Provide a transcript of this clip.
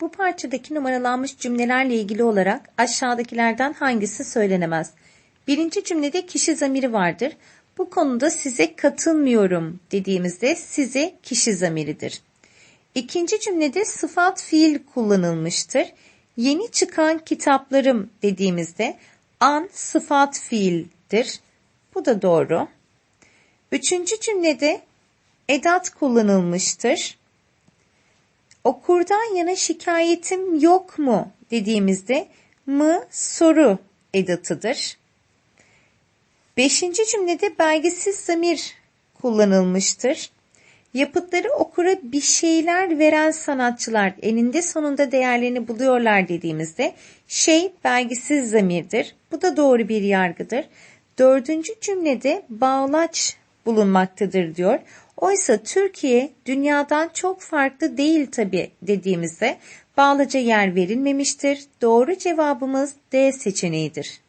Bu parçadaki numaralanmış cümlelerle ilgili olarak aşağıdakilerden hangisi söylenemez? Birinci cümlede kişi zamiri vardır. Bu konuda size katılmıyorum dediğimizde size kişi zamiridir. İkinci cümlede sıfat fiil kullanılmıştır. Yeni çıkan kitaplarım dediğimizde an sıfat fiildir. Bu da doğru. Üçüncü cümlede edat kullanılmıştır. Okurdan yana şikayetim yok mu dediğimizde mı soru edatıdır. Beşinci cümlede belgesiz zamir kullanılmıştır. Yapıtları okura bir şeyler veren sanatçılar eninde sonunda değerlerini buluyorlar dediğimizde şey belgisiz zamirdir. Bu da doğru bir yargıdır. Dördüncü cümlede bağlaç bulunmaktadır diyor. Oysa Türkiye dünyadan çok farklı değil tabi dediğimizde bağlaca yer verilmemiştir. Doğru cevabımız D seçeneğidir.